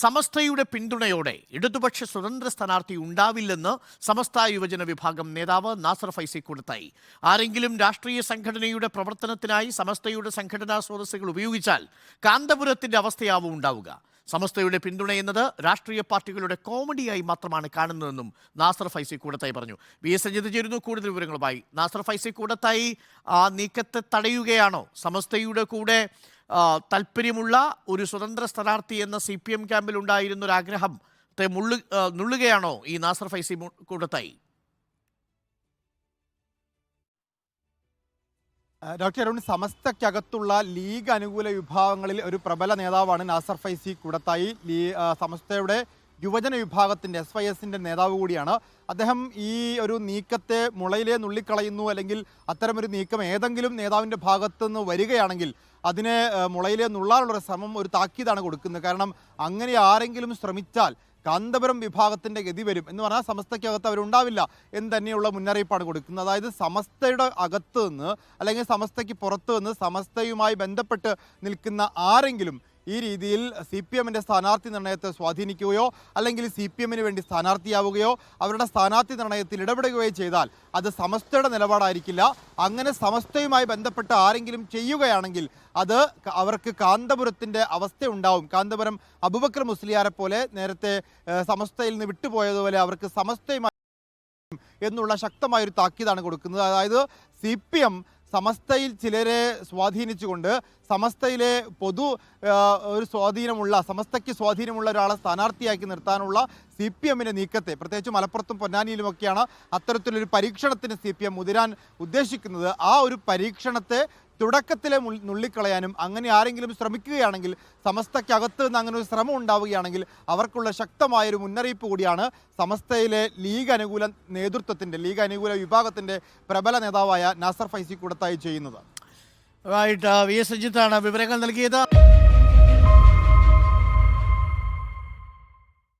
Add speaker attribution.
Speaker 1: സമസ്തയുടെ പിന്തുണയോടെ ഇടതുപക്ഷ സ്വതന്ത്ര സ്ഥാനാർത്ഥി ഉണ്ടാവില്ലെന്ന് സമസ്ത യുവജന വിഭാഗം നേതാവ് നാസർ ഫൈസി കൊടുത്തായി. ആരെങ്കിലും രാഷ്ട്രീയ സംഘടനയുടെ പ്രവർത്തനത്തിനായി സമസ്തയുടെ സംഘടനാ സ്രോതസ്സുകൾ ഉപയോഗിച്ചാൽ കാന്തപുരത്തിന്റെ അവസ്ഥയാവും ഉണ്ടാവുക. സമസ്തയുടെ പിന്തുണ എന്നത് രാഷ്ട്രീയ പാർട്ടികളുടെ കോമഡിയായി മാത്രമാണ് കാണുന്നതെന്നും നാസർ ഫൈസി കൂടത്തായി പറഞ്ഞു. വി എസ് സഞ്ജിത് ചേരുന്നു. കൂടുതൽ വിവരങ്ങളുമായി നാസർ ഫൈസി കൂടത്തായി. ആ നീക്കത്തെ തടയുകയാണോ? സമസ്തയുടെ കൂടെ താല്പര്യമുള്ള ഒരു സ്വതന്ത്ര സ്ഥാനാർത്ഥി എന്ന സി പി എം ക്യാമ്പിൽ ഉണ്ടായിരുന്ന ഒരു ആഗ്രഹം മുള്ളു നുള്ളുകയാണോ ഈ നാസർ ഫൈസി
Speaker 2: കൂട്ടത്തായി? ഡോക്ടർ അരുൺ സമസ്തക്കകത്തുള്ള ലീഗ് അനുകൂല വിഭാഗങ്ങളിൽ ഒരു പ്രബല നേതാവാണ് നാസർ ഫൈസി കൂടത്തായി. ലീ സമസ്തയുടെ യുവജന വിഭാഗത്തിന്റെ എസ് വൈ എസിന്റെ നേതാവ് കൂടിയാണ്. അദ്ദേഹം ഈ ഒരു നീക്കത്തെ മുളയിലെ നുള്ളിക്കളയുന്നു അല്ലെങ്കിൽ അത്തരമൊരു നീക്കം ഏതെങ്കിലും നേതാവിന്റെ ഭാഗത്തു നിന്ന് വരികയാണെങ്കിൽ അതിനെ മുളയിലെ നുള്ളാനുള്ളൊരു ശ്രമം ഒരു താക്കീതാണ് കൊടുക്കുന്നത്. കാരണം അങ്ങനെ ആരെങ്കിലും ശ്രമിച്ചാൽ കാന്തപുരം വിഭാഗത്തിന്റെ ഗതി വരും എന്ന് പറഞ്ഞാൽ സമസ്തയ്ക്കകത്ത് അവരുണ്ടാവില്ല എന്ന് തന്നെയുള്ള മുന്നറിയിപ്പാണ് കൊടുക്കുന്നത്. അതായത് സമസ്തയുടെ അകത്ത് നിന്ന് അല്ലെങ്കിൽ സമസ്തയ്ക്ക് പുറത്ത് നിന്ന് സമസ്തയുമായി ബന്ധപ്പെട്ട് നിൽക്കുന്ന ആരെങ്കിലും ഈ രീതിയിൽ സി പി എമ്മിന്റെ സ്ഥാനാർത്ഥി നിർണയത്തെ സ്വാധീനിക്കുകയോ അല്ലെങ്കിൽ സി പി എമ്മിന് വേണ്ടി സ്ഥാനാർത്ഥിയാവുകയോ അവരുടെ സ്ഥാനാർത്ഥി നിർണയത്തിൽ ഇടപെടുകയോ ചെയ്താൽ അത് സമസ്തയുടെ നിലപാടായിരിക്കില്ല. അങ്ങനെ സമസ്തയുമായി ബന്ധപ്പെട്ട് ആരെങ്കിലും ചെയ്യുകയാണെങ്കിൽ അത് അവർക്ക് കാന്തപുരത്തിന്റെ അവസ്ഥയുണ്ടാവും. കാന്തപുരം അബുബക്കർ മുസ്ലിയാരെ പോലെ നേരത്തെ സമസ്തയിൽ നിന്ന് വിട്ടുപോയതുപോലെ അവർക്ക് സമസ്തയുമായി എന്നുള്ള ശക്തമായൊരു താക്കീതാണ് കൊടുക്കുന്നത്. അതായത് സി പി എം സമസ്തയിൽ ചിലരെ സ്വാധീനിച്ചുകൊണ്ട് സമസ്തയിലെ പൊതു ഒരു സ്വാധീനമുള്ള സമസ്തയ്ക്ക് സ്വാധീനമുള്ള ഒരാളെ സ്ഥാനാർത്ഥിയാക്കി നിർത്താനുള്ള സി പി എമ്മിന്റെ നീക്കത്തെ പ്രത്യേകിച്ച് മലപ്പുറത്തും പൊന്നാനിയിലുമൊക്കെയാണ് അത്തരത്തിലൊരു പരീക്ഷണത്തിന് സി പി എം മുതിരാൻ ഉദ്ദേശിക്കുന്നത്. ആ ഒരു പരീക്ഷണത്തെ തുടക്കത്തിലെ നുള്ളിക്കളയാനും അങ്ങനെ ആരെങ്കിലും ശ്രമിക്കുകയാണെങ്കിൽ സമസ്തയ്ക്കകത്ത് നിന്ന് അങ്ങനെ ഒരു ശ്രമം ഉണ്ടാവുകയാണെങ്കിൽ അവർക്കുള്ള ശക്തമായൊരു മുന്നറിയിപ്പ് കൂടിയാണ് സമസ്തയിലെ ലീഗ് അനുകൂല നേതൃത്വത്തിന്റെ ലീഗ് അനുകൂല വിഭാഗത്തിന്റെ പ്രബല നേതാവായ നാസർ ഫൈസി കൂടത്തായി ചെയ്യുന്നത്.
Speaker 1: റൈറ്റ് വി എസ് സജിത്താണ് വിവരങ്ങൾ നൽകിയത്.